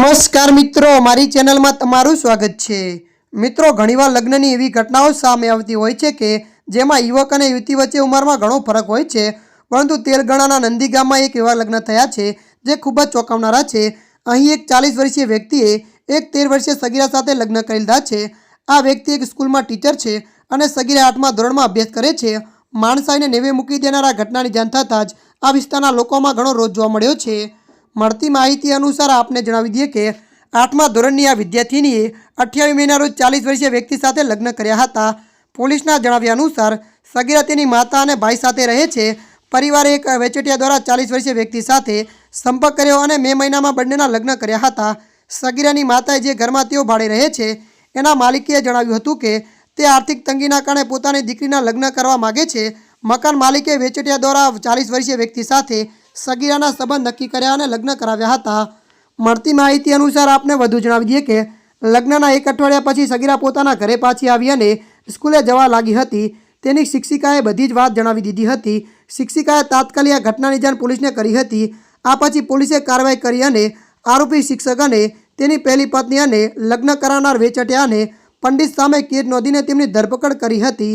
નમસ્કાર મિત્રો, મારી ચેનલમાં તમારું સ્વાગત છે. મિત્રો, ઘણીવાર લગ્નની એવી ઘટનાઓ સામે આવતી હોય છે કે જેમાં યુવક અને યુવતી વચ્ચે ઉંમરમાં ઘણો ફરક હોય છે. પરંતુ તેલગણાના નંદી ગામમાં એક એવા લગ્ન થયા છે જે ખૂબ જ ચોંકાવનારા છે. અહીં એક ચાલીસ વર્ષીય વ્યક્તિએ એક તેર વર્ષીય સગીરા સાથે લગ્ન કરી લીધા છે. આ વ્યક્તિ એક સ્કૂલમાં ટીચર છે અને સગીરા આઠમા ધોરણમાં અભ્યાસ કરે છે. માણસાઈને નેવે મૂકી દેનારા ઘટનાની જાણ થતાં જ આ વિસ્તારના લોકોમાં ઘણો રોજ જોવા મળ્યો છે. મળતી માહિતી અનુસાર આપને જણાવી દઈએ કે આઠમા ધોરણની આ વિદ્યાર્થીનીએ અઠ્યાવીસ મહિના રોજ ચાલીસ વર્ષીય વ્યક્તિ સાથે લગ્ન કર્યા હતા. પોલીસના જણાવ્યા અનુસાર સગીરા તેની માતા અને ભાઈ સાથે રહે છે. પરિવારે એક વેચેટિયા દ્વારા ચાલીસ વર્ષીય વ્યક્તિ સાથે સંપર્ક કર્યો અને મે મહિનામાં બંનેના લગ્ન કર્યા હતા. સગીરાની માતાએ જે ઘરમાં તેઓ ભાડે રહે છે, એના માલિકીએ જણાવ્યું હતું કે તે આર્થિક તંગીના કારણે પોતાની દીકરીના લગ્ન કરવા માગે છે. મકાન માલિકે વેચેટિયા દ્વારા ચાલીસ વર્ષીય વ્યક્તિ સાથે સગીરાના સંબંધ નક્કી કર્યા અને લગ્ન કરાવ્યા હતા. મળતી માહિતી અનુસાર આપને વધુ જણાવી દઈએ કે, લગ્નના એક અઠવાડિયા પછી સગીરા પોતાના ઘરે પાછી આવી અને સ્કૂલે જવા લાગી હતી. તેની શિક્ષિકાએ બધી જ વાત જણાવી દીધી હતી. શિક્ષિકાએ તાત્કાલિક ઘટનાની જાણ પોલીસને કરી હતી. આ પછી પોલીસે કાર્યવાહી કરી અને આરોપી શિક્ષક અને તેની પહેલી પત્ની અને લગ્ન કરાવનાર વેચટિયા અને પંડિત સામે કેસ નોંધીને તેમની ધરપકડ કરી હતી.